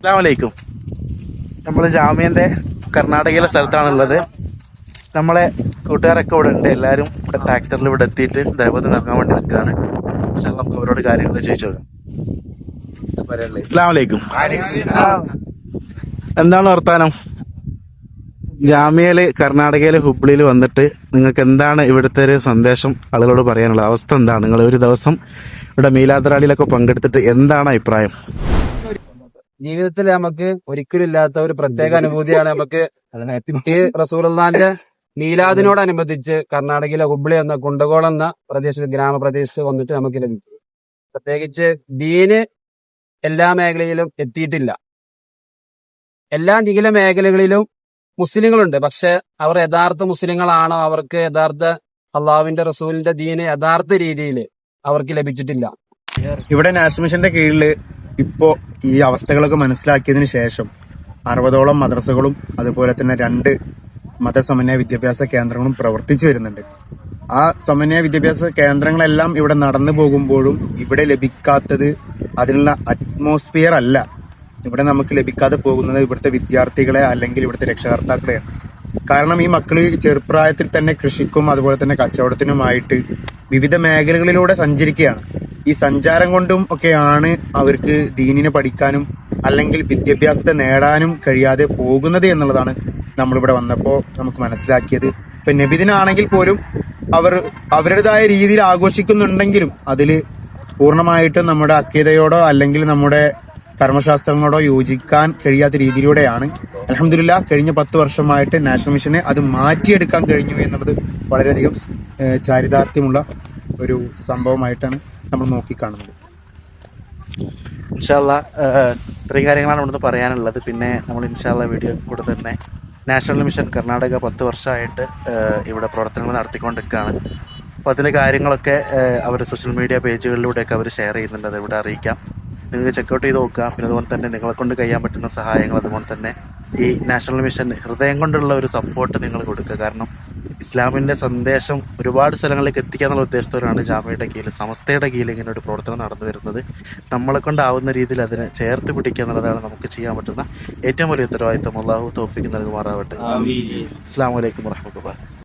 അസ്സാമലൈക്കും നമ്മൾ ജാമ്യന്റെ കർണാടകയിലെ സ്ഥലത്താണുള്ളത്. നമ്മളെ കൂട്ടുകാരൊക്കെ ഇവിടെ ഉണ്ട് എല്ലാവരും ഇവിടെ ട്രാക്ടറിൽ ഇവിടെ എത്തിയിട്ട് ദൈവത്തിന് ഇറങ്ങാൻ വേണ്ടി നിൽക്കുകയാണ് പക്ഷെ നമുക്ക് അവരോട് കാര്യങ്ങൾ ചോദിച്ചു നോക്കാം അസ്സാമലൈക്കും എന്താണ് വർത്താനം? ജാമ്യയിൽ കർണാടകയിലെ ഹുബ്ലിയിൽ വന്നിട്ട് നിങ്ങൾക്ക് എന്താണ് ഇവിടുത്തെ ഒരു സന്ദേശം? ആളുകളോട് പറയാനുള്ള അവസ്ഥ എന്താണ്? നിങ്ങൾ ഒരു ദിവസം ഇവിടെ മീലാദ്രാളിയിലൊക്കെ പങ്കെടുത്തിട്ട് എന്താണ് അഭിപ്രായം? ജീവിതത്തിൽ നമുക്ക് ഒരിക്കലും ഇല്ലാത്ത ഒരു പ്രത്യേക അനുഭൂതിയാണ് നമുക്ക് ഈ റസൂലുള്ളാന്റെ മീലാദിനോടനുബന്ധിച്ച് കർണാടകയിലെ ഹുബ്ലി എന്ന കുണ്ടകോളം എന്ന പ്രദേശത്ത് ഗ്രാമപ്രദേശത്ത് വന്നിട്ട് നമുക്ക് ലഭിച്ചു. പ്രത്യേകിച്ച് ദീന് എല്ലാ മേഖലയിലും എത്തിയിട്ടില്ല. എല്ലാ നിഖില മേഖലകളിലും മുസ്ലിങ്ങളുണ്ട്. പക്ഷെ അവർ യഥാർത്ഥ മുസ്ലിങ്ങളാണോ അവർക്ക് യഥാർത്ഥ അള്ളാഹുവിന്റെ റസൂലിന്റെ ദീന് യഥാർത്ഥ രീതിയിൽ അവർക്ക് ലഭിച്ചിട്ടില്ല. ഇവിടെ നാഷണൽ മിഷന്റെ കീഴിൽ ഇപ്പോ ഈ അവസ്ഥകളൊക്കെ മനസ്സിലാക്കിയതിന് ശേഷം അറുപതോളം മദ്രസകളും അതുപോലെ തന്നെ രണ്ട് മതസമന്വയ വിദ്യാഭ്യാസ കേന്ദ്രങ്ങളും പ്രവർത്തിച്ചു വരുന്നുണ്ട്. ആ സമന്വയ വിദ്യാഭ്യാസ കേന്ദ്രങ്ങളെല്ലാം ഇവിടെ നടന്നു പോകുമ്പോഴും ഇവിടെ ലഭിക്കാത്തത് അതിനുള്ള അറ്റ്മോസ്ഫിയർ അല്ല. ഇവിടെ നമുക്ക് ലഭിക്കാതെ പോകുന്നത് ഇവിടുത്തെ വിദ്യാർത്ഥികളെ അല്ലെങ്കിൽ ഇവിടുത്തെ രക്ഷകർത്താക്കളെയാണ് കാരണം ഈ മക്കൾ ചെറുപ്രായത്തിൽ തന്നെ കൃഷിക്കും അതുപോലെ തന്നെ കച്ചവടത്തിനുമായിട്ട് വിവിധ മേഖലകളിലൂടെ സഞ്ചരിക്കുകയാണ്. ഈ സഞ്ചാരം കൊണ്ടും ഒക്കെയാണ് അവർക്ക് ദീനിനെ പഠിക്കാനും അല്ലെങ്കിൽ വിദ്യാഭ്യാസത്തെ നേടാനും കഴിയാതെ പോകുന്നത് എന്നുള്ളതാണ് നമ്മളിവിടെ വന്നപ്പോൾ നമുക്ക് മനസ്സിലാക്കിയത്. ഇപ്പൊ നബിദിനാണെങ്കിൽ പോലും അവർ അവരുടേതായ രീതിയിൽ ആഘോഷിക്കുന്നുണ്ടെങ്കിലും അതിൽ പൂർണമായിട്ടും നമ്മുടെ അക്കീതയോടോ അല്ലെങ്കിൽ നമ്മുടെ കർമ്മശാസ്ത്രങ്ങളോടോ യോജിക്കാൻ കഴിയാത്ത രീതിയിലൂടെയാണ്. അലഹമില്ല കഴിഞ്ഞ പത്ത് വർഷമായിട്ട് നാഷണൽ മിഷനെ അത് മാറ്റിയെടുക്കാൻ കഴിഞ്ഞു എന്നുള്ളത് വളരെയധികം ചാരിതാർത്ഥ്യമുള്ള ഒരു സംഭവമായിട്ടാണ് നമ്മൾ നോക്കിക്കാണുന്നത്. ഇൻഷാല്ല ഇത്രയും കാര്യങ്ങളാണ് ഇവിടുന്ന് പറയാനുള്ളത്. പിന്നെ നമ്മൾ ഇൻഷാല്ല വീഡിയോ കൂടെ തന്നെ നാഷണൽ മിഷൻ കർണാടക പത്ത് വർഷമായിട്ട് ഇവിടെ പ്രവർത്തനങ്ങൾ നടത്തിക്കൊണ്ടിരിക്കുകയാണ്. അപ്പോൾ അതിന്റെ കാര്യങ്ങളൊക്കെ അവർ സോഷ്യൽ മീഡിയ പേജുകളിലൂടെയൊക്കെ അവർ ഷെയർ ചെയ്യുന്നുണ്ട്. അത് ഇവിടെ അറിയിക്കാം. നിങ്ങൾക്ക് ചെക്കൗട്ട് ചെയ്ത് നോക്കുക. പിന്നെ അതുപോലെ തന്നെ നിങ്ങളെ കൊണ്ട് കഴിയാൻ പറ്റുന്ന സഹായങ്ങൾ അതുപോലെ തന്നെ ഈ നാഷണൽ മിഷൻ ഹൃദയം കൊണ്ടുള്ള ഒരു സപ്പോർട്ട് നിങ്ങൾ കൊടുക്കുക. കാരണം ഇസ്ലാമിന്റെ സന്ദേശം ഒരുപാട് സ്ഥലങ്ങളിലേക്ക് എത്തിക്കുക എന്നുള്ള ഉദ്ദേശത്തോടാണ് ജാമ്യയുടെ കീഴിൽ സമസ്തയുടെ കീഴിൽ ഇങ്ങനെ ഒരു പ്രവർത്തനം നടന്നു വരുന്നത്. നമ്മളെ കൊണ്ടാവുന്ന രീതിയിൽ അതിനെ ചേർത്ത് പിടിക്കുക എന്നുള്ളതാണ് നമുക്ക് ചെയ്യാൻ പറ്റുന്ന ഏറ്റവും വലിയ ഉത്തരവാദിത്തം. അള്ളാഹു തോഫിക്ക് നൽകുമാറാവട്ടെ. അസ്സാം വലൈക്കും വർഹമത്തുള്ള